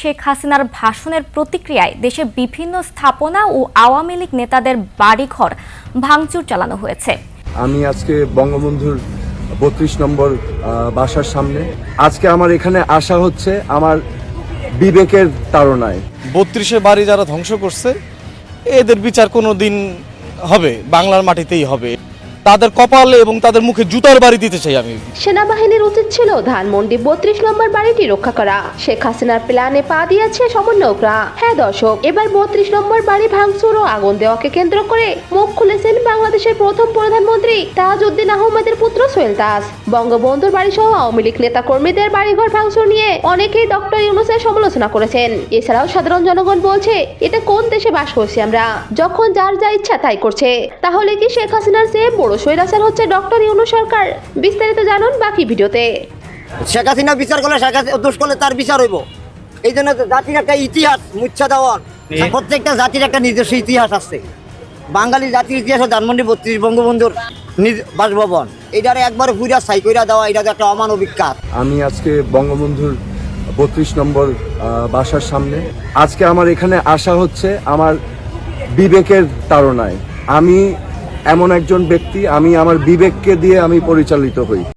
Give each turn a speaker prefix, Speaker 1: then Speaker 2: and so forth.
Speaker 1: শেখ হাসিনার ভাষণের প্রতিক্রিয়ায় দেশে বিভিন্ন স্থাপনা ও আওয়ামী লীগ নেতাদের বাড়িঘর ভাঙচুর চালানো হয়েছে।
Speaker 2: আমি আজকে বঙ্গবন্ধুর বত্রিশ নম্বর বাসার সামনে। আজকে আমার এখানে আসা হচ্ছে আমার বিবেকের তাড়নায়।
Speaker 3: বত্রিশে বাড়ি যারা ধ্বংস করছে এদের বিচার কোনো দিন হবে বাংলার মাটিতেই হবে। তাদের কপালে এবং তাদের মুখে জুতার বাড়ি দিতে চাই আমি।
Speaker 4: সেনাবাহিনীর উচিত ছিল ধানমন্ডি বত্রিশ নম্বর বাড়িটি রক্ষা করা। শেখ হাসিনার প্ল্যানে পা দিয়েছে সমন্বয়করা হ্যাঁ দর্শক, এবার বত্রিশ নম্বর বাড়ি ভাঙচুর ও আগুন দেওয়াকে কেন্দ্র করে মুখ খুলেছেন বাংলাদেশের প্রথম প্রধানমন্ত্রী তাজউদ্দিন আহমেদের পুত্র সোহেল দাস। বঙ্গবন্ধুর বাড়ি সহ আওয়ামী লীগ নেতা কর্মীদের বাড়িঘর ভাঙচুর নিয়ে অনেকেই ডক্টর ইউনুসের সমালোচনা করেছেন। এছাড়াও সাধারণ জনগণ বলছে, এটা কোন দেশে বাস করছি আমরা? যখন যার যা ইচ্ছা তাই করছে। তাহলে কি শেখ হাসিনার চেয়ে বড় স্বৈরাচার হচ্ছে ডক্টর ইউনু সরকার। বিস্তারিত জানুন বাকি ভিডিওতে।
Speaker 5: শেখ হাসিনা বিচার করলে শেখ হাসিনা দোষ করলে তার বিচার হইব। এই জন্য জাতির একটা ইতিহাস মুচ্ছা দেওয়ার প্রত্যেকটা জাতির একটা নিজস্ব ইতিহাস আছে। বাঙালি জাতির ইতিহাস ধানমন্ডি বত্রিশ বঙ্গবন্ধুর নিজ বাসভবন। এটারে একবার ঘুরা সাই কইরা দেওয়া এটা তো একটা অমানবিক কাজ
Speaker 2: আমি আজকে বঙ্গবন্ধুর বত্রিশ নম্বর বাসার সামনে। আজকে আমার এখানে আসা হচ্ছে আমার বিবেকের তাড়নায়। আমি এমন একজন ব্যক্তি আমি আমার বিবেককে দিয়ে আমি পরিচালিত হই।